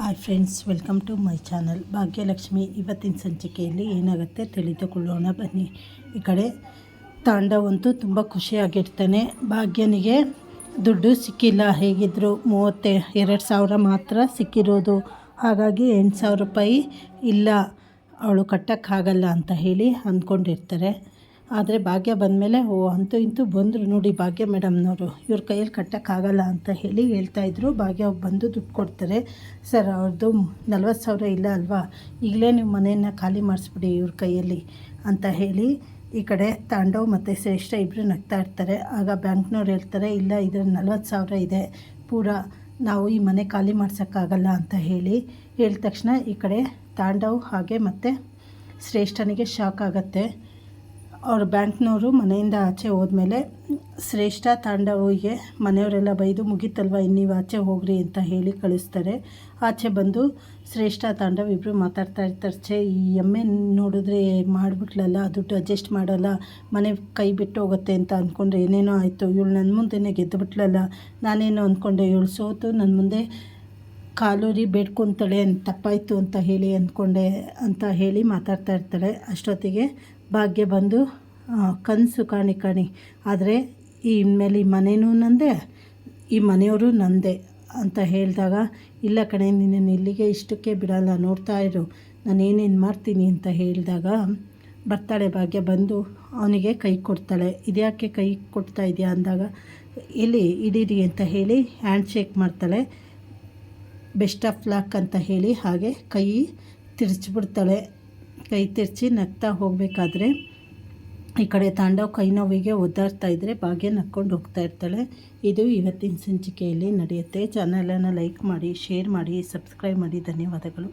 Hi friends, welcome to my channel. Bhagyalakshmi, ಇವತ್ತಿನ ಸಂಚಿಕೆಯಲ್ಲಿ ಏನಾಗುತ್ತೆ ತಿಳಿದುಕೊಳ್ಳೋಣ. ಬನ್ನಿ. ಈ ಕಡೆ ತಾಂಡವಂತೂ ತುಂಬ ಖುಷಿಯಾಗಿರ್ತಾನೆ. ಭಾಗ್ಯನಿಗೆ ದುಡ್ಡು ಸಿಕ್ಕಿಲ್ಲ. ಹೇಗಿದ್ದರು ಮೂವತ್ತೆ, ಎರಡು ಸಾವಿರ ಮಾತ್ರ ಸಿಕ್ಕಿರೋದು. ಹಾಗಾಗಿ ಎಂಟು ಸಾವಿರ ರೂಪಾಯಿ ಇಲ್ಲ. ಅವಳು ಕಟ್ಟೋಕ್ಕಾಗಲ್ಲ ಅಂತ ಹೇಳಿ ಅಂದ್ಕೊಂಡಿರ್ತಾರೆ. ಆದರೆ ಭಾಗ್ಯ ಬಂದಮೇಲೆ, ಓ, ಅಂತೂ ಇಂತೂ ಬಂದರು ನೋಡಿ ಭಾಗ್ಯ ಮೇಡಮ್ನವರು. ಇವ್ರ ಕೈಯಲ್ಲಿ ಕಟ್ಟೋಕ್ಕಾಗಲ್ಲ ಅಂತ ಹೇಳಿ ಹೇಳ್ತಾ ಇದ್ರು. ಭಾಗ್ಯ ಬಂದು ದುಡ್ಡು ಕೊಡ್ತಾರೆ. ಸರ್ ಅವ್ರದ್ದು ನಲ್ವತ್ತು ಸಾವಿರ ಇಲ್ಲ ಅಲ್ವಾ? ಈಗಲೇ ನೀವು ಮನೆಯನ್ನು ಖಾಲಿ ಮಾಡಿಸ್ಬಿಡಿ ಇವ್ರ ಕೈಯಲ್ಲಿ, ಅಂತ ಹೇಳಿ ಈ ಕಡೆ ತಾಂಡವ್ ಮತ್ತು ಶ್ರೇಷ್ಠ ಇಬ್ಬರು ನಗ್ತಾ ಇರ್ತಾರೆ. ಆಗ ಬ್ಯಾಂಕ್ನವ್ರು ಹೇಳ್ತಾರೆ, ಇಲ್ಲ, ಇದ್ರಲ್ಲಿ ನಲ್ವತ್ತು ಸಾವಿರ ಇದೆ. ಪೂರ ನಾವು ಈ ಮನೆ ಖಾಲಿ ಮಾಡ್ಸೋಕ್ಕಾಗಲ್ಲ, ಅಂತ ಹೇಳಿ ಹೇಳಿದ ತಕ್ಷಣ ಈ ಕಡೆ ತಾಂಡವ್ ಹಾಗೆ ಮತ್ತು ಶ್ರೇಷ್ಠನಿಗೆ ಶಾಕ್ ಆಗುತ್ತೆ. ಅವ್ರ ಬ್ಯಾಂಕ್ನವರು ಮನೆಯಿಂದ ಆಚೆ ಹೋದ್ಮೇಲೆ, ಶ್ರೇಷ್ಠ ತಾಂಡವಿಗೆ ಮನೆಯವರೆಲ್ಲ ಬೈದು ಮುಗೀತಲ್ವ, ಇನ್ನೀವು ಆಚೆ ಹೋಗ್ರಿ ಅಂತ ಹೇಳಿ ಕಳಿಸ್ತಾರೆ. ಆಚೆ ಬಂದು ಶ್ರೇಷ್ಠ ತಾಂಡವ್ ಇಬ್ಬರು ಮಾತಾಡ್ತಾ ಇರ್ತಾರೆ, ಛೇ, ಈ ಎಮ್ಮೆ ನೋಡಿದ್ರೆ ಮಾಡಿಬಿಟ್ಲಲ್ಲ, ದುಡ್ಡು ಅಡ್ಜಸ್ಟ್ ಮಾಡಲ್ಲ, ಮನೆ ಕೈ ಬಿಟ್ಟು ಹೋಗುತ್ತೆ ಅಂತ ಅಂದ್ಕೊಂಡ್ರೆ ಏನೇನೋ ಆಯಿತು, ಇವಳು ನನ್ನ ಮುಂದೆನೇ ಗೆದ್ದುಬಿಟ್ಲಲ್ಲ ನಾನೇನೋ ಅಂದ್ಕೊಂಡೆ ಇವಳು ಸೋತು ನನ್ನ ಮುಂದೆ ಕಾಲೂರಿ ಬೇಡ್ಕೊತಾಳೆ, ತಪ್ಪಾಯಿತು ಅಂತ ಹೇಳಿ ಅಂದ್ಕೊಂಡೆ ಅಂತ ಹೇಳಿ ಮಾತಾಡ್ತಾ ಇರ್ತಾಳೆ ಅಷ್ಟೊತ್ತಿಗೆ ಭಾಗ್ಯ ಬಂದು ಕನಸು ಕಾಣಿ ಕಾಣಿ. ಆದರೆ ಈ ಮೇಲೆ ಈ ಮನೆಯೂ ನಂದೇ, ಈ ಮನೆಯವರು ನಂದೇ ಅಂತ ಹೇಳಿದಾಗ, ಇಲ್ಲ ಕಣೆ ನಿನ್ನನ್ನು ಇಲ್ಲಿಗೆ ಇಷ್ಟಕ್ಕೆ ಬಿಡಲ್ಲ, ನೋಡ್ತಾ ಇರು ನಾನು ಏನೇನು ಮಾಡ್ತೀನಿ ಅಂತ ಹೇಳಿದಾಗ ಬರ್ತಾಳೆ ಭಾಗ್ಯ, ಬಂದು ಅವನಿಗೆ ಕೈ ಕೊಡ್ತಾಳೆ. ಇದ್ಯಾಕೆ ಕೈ ಕೊಡ್ತಾ ಇದೆಯಾ ಅಂದಾಗ, ಇಲ್ಲಿ ಇಡೀರಿ ಅಂತ ಹೇಳಿ ಹ್ಯಾಂಡ್ ಶೇಕ್ ಮಾಡ್ತಾಳೆ. ಬೆಸ್ಟ್ ಆಫ್ ಲಾಕ್ ಅಂತ ಹೇಳಿ ಹಾಗೆ ಕೈ ತಿರ್ಚಿಬಿಡ್ತಾಳೆ. ಕೈ ತಿರ್ಚಿ ನಗ್ತಾ ಹೋಗಬೇಕಾದ್ರೆ ಈ ಕಡೆ ತಾಂಡವ್ ಕೈ ನೋವಿಗೆ ಒದ್ದಾಡ್ತಾ ಇದ್ದರೆ ಭಾಗ್ಯ ನಕ್ಕೊಂಡು ಹೋಗ್ತಾ ಇರ್ತಾಳೆ. ಇದು ಇವತ್ತಿನ ಸಂಚಿಕೆಯಲ್ಲಿ ನಡೆಯುತ್ತೆ. ಚಾನಲನ್ನು ಲೈಕ್ ಮಾಡಿ ಶೇರ್ ಮಾಡಿ ಸಬ್ಸ್ಕ್ರೈಬ್ ಮಾಡಿ. ಧನ್ಯವಾದಗಳು.